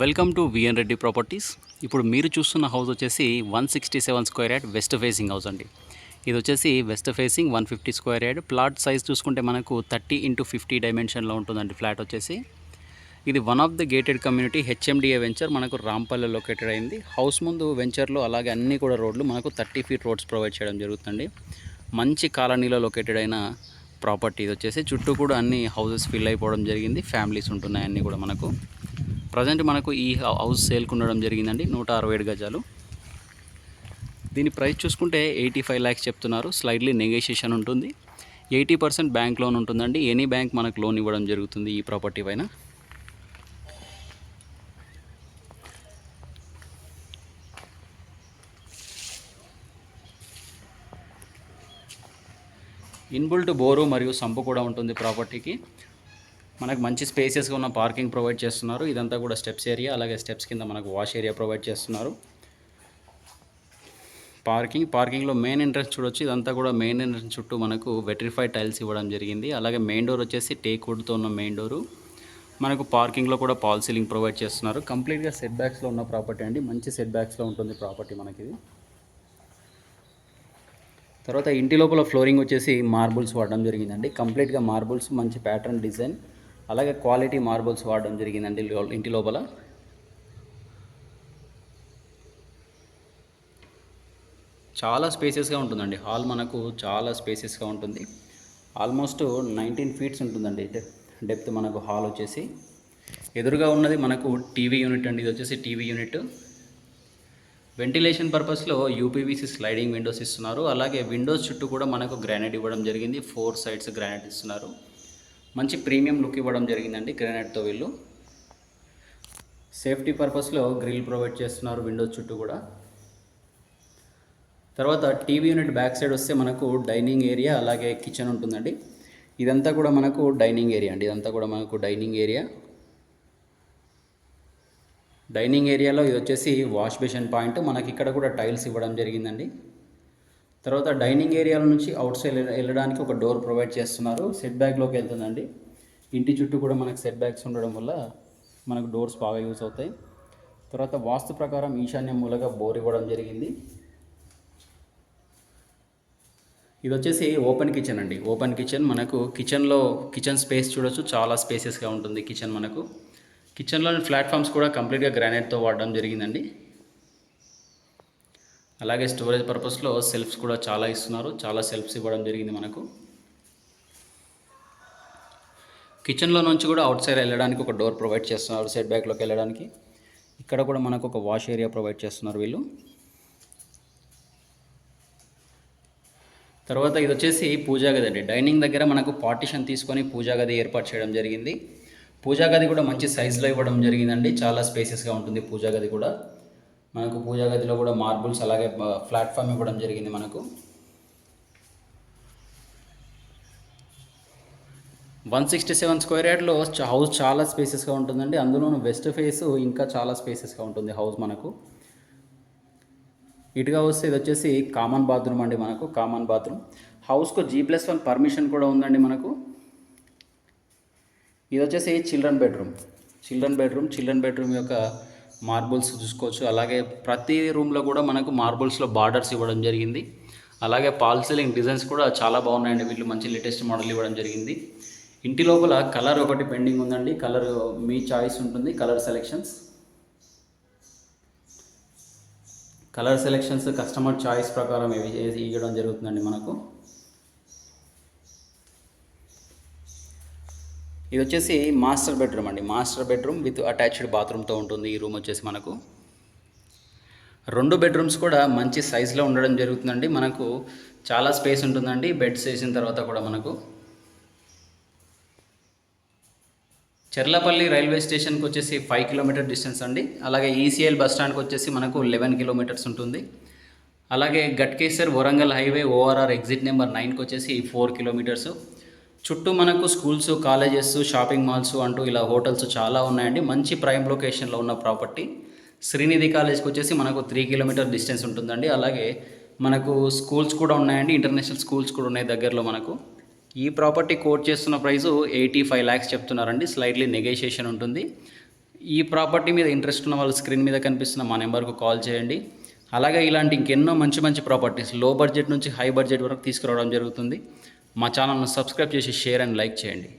Welcome to V N Reddy properties ఇప్పుడు మీరు చూస్తున్న హౌస్ వచ్చేసి one sixty seven square yard west facing house అండి. ఇది వచ్చేసి west facing one fifty square yard plot size చూసుకుంటే మనకు థర్టీ ఇంటూ ఫిఫ్టీ డైమెన్షన్లో ఉంటుందండి ఫ్లాట్ వచ్చేసి. ఇది one of the gated community HMDA venture మనకు రాంపల్లె లొకేటెడ్ అయింది. హౌస్ ముందు వెంచర్లో అలాగే అన్ని కూడా రోడ్లు మనకు థర్టీ ఫీట్ రోడ్స్ ప్రొవైడ్ చేయడం జరుగుతుంది మంచి కాలనీలో లొకేటెడ్ అయిన ప్రాపర్టీ ఇది వచ్చేసి. చుట్టూ కూడా అన్ని హౌసెస్ ఫిల్ అయిపోవడం జరిగింది. ఫ్యామిలీస్ ఉంటున్నాయి అన్నీ కూడా మనకు. ప్రజెంట్ మనకు ఈ హౌస్ సేల్కి ఉండడం జరిగిందండి నూట అరవై ఏడు గజాలు. దీని ప్రైస్ చూసుకుంటే ఎయిటీ ఫైవ్ ల్యాక్స్ చెప్తున్నారు స్లైడ్లీ నెగోషియేషన్ ఉంటుంది. ఎయిటీ పర్సెంట్ బ్యాంక్ లోన్ ఉంటుందండి ఎనీ బ్యాంక్ మనకు లోన్ ఇవ్వడం జరుగుతుంది ఈ ప్రాపర్టీ పైన. ఇన్బుల్ట్ బోరు మరియు సంపు కూడా ఉంటుంది ప్రాపర్టీకి మనకు మంచి స్పేసెస్గా ఉన్న పార్కింగ్ ప్రొవైడ్ చేస్తున్నారు. ఇదంతా కూడా స్టెప్స్ ఏరియా అలాగే స్టెప్స్ కింద మనకు వాష్ ఏరియా ప్రొవైడ్ చేస్తున్నారు. పార్కింగ్ పార్కింగ్లో మెయిన్ ఎంట్రన్స్ చూడొచ్చు. ఇదంతా కూడా మెయిన్ ఎంట్రన్స్ చుట్టూ మనకు వెట్రిఫైడ్ టైల్స్ ఇవ్వడం జరిగింది. అలాగే మెయిన్ డోర్ వచ్చేసి టేక్ వుడ్తో ఉన్న మెయిన్ డోరు. మనకు పార్కింగ్లో కూడా పాల్ సీలింగ్ ప్రొవైడ్ చేస్తున్నారు. కంప్లీట్గా సెట్ బ్యాక్స్లో ఉన్న ప్రాపర్టీ అండి. మంచి సెట్ బ్యాక్స్లో ఉంటుంది ప్రాపర్టీ మనకి ఇది. తర్వాత ఇంటి లోపల ఫ్లోరింగ్ వచ్చేసి మార్బుల్స్ వాడడం జరిగిందండి. కంప్లీట్గా మార్బుల్స్ మంచి ప్యాటర్న్ డిజైన్. అలాగే క్వాలిటీ మార్బుల్స్ వాడడం జరిగిందండి ఇంటి లోపల. చాలా స్పేసెస్గా ఉంటుందండి. హాల్ మనకు చాలా స్పేసెస్గా ఉంటుంది. ఆల్మోస్ట్ నైన్టీన్ ఫీట్స్ ఉంటుందండి. డెప్ డెప్త్ మనకు హాల్ వచ్చేసి. ఎదురుగా ఉన్నది మనకు టీవీ యూనిట్ అండి. ఇది వచ్చేసి టీవీ యూనిట్. వెంటిలేషన్ పర్పస్లో యూపీవీసీ స్లైడింగ్ విండోస్ ఇస్తున్నారు. అలాగే విండోస్ చుట్టూ కూడా మనకు గ్రానైట్ ఇవ్వడం జరిగింది. ఫోర్ సైడ్స్ గ్రానైట్ ఇస్తున్నారు. మంచి ప్రీమియం లుక్ ఇవ్వడం జరిగిందండి గ్రానైట్తో వీళ్ళు. సేఫ్టీ పర్పస్లో గ్రిల్ ప్రొవైడ్ చేస్తున్నారు విండోస్ చుట్టూ కూడా. తర్వాత టీవీ యూనిట్ బ్యాక్ సైడ్ వస్తే మనకు డైనింగ్ ఏరియా అలాగే కిచెన్ ఉంటుందండి. ఇదంతా కూడా మనకు డైనింగ్ ఏరియా అండి. ఇదంతా కూడా మనకు డైనింగ్ ఏరియా. డైనింగ్ ఏరియాలో ఇది వచ్చేసి వాష్ బేసిన్ పాయింట్. మనకి ఇక్కడ కూడా టైల్స్ ఇవ్వడం జరిగిందండి. తర్వాత డైనింగ్ ఏరియాల నుంచి అవుట్ సైడ్ వెళ్ళడానికి ఒక డోర్ ప్రొవైడ్ చేస్తున్నారు. సెట్ బ్యాక్లోకి వెళ్తుందండి. ఇంటి చుట్టూ కూడా మనకు సెట్ బ్యాక్స్ ఉండడం వల్ల మనకు డోర్స్ బాగా యూస్ అవుతాయి. తర్వాత వాస్తు ప్రకారం ఈశాన్య మూలగా బోర్ ఇవ్వడం జరిగింది. ఇది వచ్చేసి ఓపెన్ కిచెన్ అండి. ఓపెన్ కిచెన్ మనకు కిచెన్లో కిచెన్ స్పేస్ చూడొచ్చు. చాలా స్పేసెస్గా ఉంటుంది కిచెన్ మనకు. కిచెన్లోని ప్లాట్ఫామ్స్ కూడా కంప్లీట్గా గ్రానైట్తో వాడడం జరిగిందండి. అలాగే స్టోరేజ్ పర్పస్లో సెల్ఫ్స్ కూడా చాలా ఇస్తున్నారు. చాలా సెల్ఫ్స్ ఇవ్వడం జరిగింది మనకు. కిచెన్లో నుంచి కూడా అవుట్ సైడ్ వెళ్ళడానికి ఒక డోర్ ప్రొవైడ్ చేస్తున్నారు సెట్ బ్యాక్లోకి వెళ్ళడానికి. ఇక్కడ కూడా మనకు ఒక వాష్ ఏరియా ప్రొవైడ్ చేస్తున్నారు వీళ్ళు. తర్వాత ఇది వచ్చేసి పూజా గది అండి. డైనింగ్ దగ్గర మనకు పార్టిషన్ తీసుకొని పూజా గది ఏర్పాటు చేయడం జరిగింది. పూజా గది కూడా మంచి సైజులో ఇవ్వడం జరిగిందండి. చాలా స్పేసెస్గా ఉంటుంది పూజా గది కూడా. మనకు పూజా గదిలో కూడా మార్బుల్స్ అలాగే ప్లాట్ఫామ్ ఇవ్వడం జరిగింది మనకు. వన్ సిక్స్టీ సెవెన్ స్క్వేర్ యార్డ్లో హౌస్ చాలా స్పేసెస్గా ఉంటుందండి. అందులోనూ వెస్ట్ ఫేస్ ఇంకా చాలా స్పేసెస్గా ఉంటుంది హౌస్ మనకు. ఇటుగా వస్తే ఇది వచ్చేసి కామన్ బాత్రూమ్ అండి మనకు కామన్ బాత్రూమ్. హౌస్కు జీ ప్లస్ వన్ పర్మిషన్ కూడా ఉందండి మనకు. ఇది వచ్చేసి children bedroom. Children bedroom children bedroom యొక్క మార్బుల్స్ చూసుకోవచ్చు. అలాగే ప్రతి రూమ్లో కూడా మనకు మార్బుల్స్లో బార్డర్స్ ఇవ్వడం జరిగింది. అలాగే పాల్ సీలింగ్ డిజైన్స్ కూడా చాలా బాగున్నాయండి. వీళ్ళు మంచి లేటెస్ట్ మోడల్ ఇవ్వడం జరిగింది. ఇంటి లోపల కలర్ ఒకటి పెండింగ్ ఉందండి. కలర్ మీ చాయిస్ ఉంటుంది. Colour selections. Colour selections customer choice ప్రకారం ఇవి ఇవ్వడం జరుగుతుందండి మనకు. ఇది వచ్చేసి మాస్టర్ బెడ్రూమ్ అండి. మాస్టర్ బెడ్రూమ్ విత్ అటాచ్డ్ బాత్రూమ్తో ఉంటుంది. ఈ రూమ్ వచ్చేసి మనకు రెండు బెడ్రూమ్స్ కూడా మంచి సైజులో ఉండడం జరుగుతుందండి. మనకు చాలా స్పేస్ ఉంటుందండి. బెడ్స్ వేసిన తర్వాత కూడా మనకు చెర్లపల్లి రైల్వే స్టేషన్కి వచ్చేసి ఫైవ్ కిలోమీటర్ డిస్టెన్స్ అండి. అలాగే ఈసీఎల్ బస్ స్టాండ్కి వచ్చేసి మనకు లెవెన్ కిలోమీటర్స్ ఉంటుంది. అలాగే Ghatkesar Warangal highway ORR exit number నైన్కి వచ్చేసి ఫోర్ కిలోమీటర్స్. చుట్టూ మనకు స్కూల్స్ కాలేజెస్ షాపింగ్ మాల్స్ అంటూ ఇలా హోటల్స్ చాలా ఉన్నాయండి. మంచి ప్రైమ్ లొకేషన్లో ఉన్న ప్రాపర్టీ శ్రీనిధి కాలేజ్కి వచ్చేసి మనకు త్రీ కిలోమీటర్ డిస్టెన్స్ ఉంటుందండి. అలాగే మనకు స్కూల్స్ కూడా ఉన్నాయండి. ఇంటర్నేషనల్ స్కూల్స్ కూడా ఉన్నాయి దగ్గరలో మనకు. ఈ ప్రాపర్టీ కోట్ చేస్తున్న ప్రైస్ ఎయిటీ ఫైవ్ ల్యాక్స్ చెప్తున్నారండి. స్లైట్లీ నెగోషియేషన్ ఉంటుంది. ఈ ప్రాపర్టీ మీద ఇంట్రెస్ట్ ఉన్న వాళ్ళు స్క్రీన్ మీద కనిపిస్తున్న మా నెంబర్కు కాల్ చేయండి. అలాగే ఇలాంటి ఇంకెన్నో మంచి మంచి ప్రాపర్టీస్లో బడ్జెట్ నుంచి హై బడ్జెట్ వరకు తీసుకురావడం జరుగుతుంది. మా ఛానల్ను సబ్స్క్రైబ్ చేసి షేర్ అండ్ లైక్ చేయండి.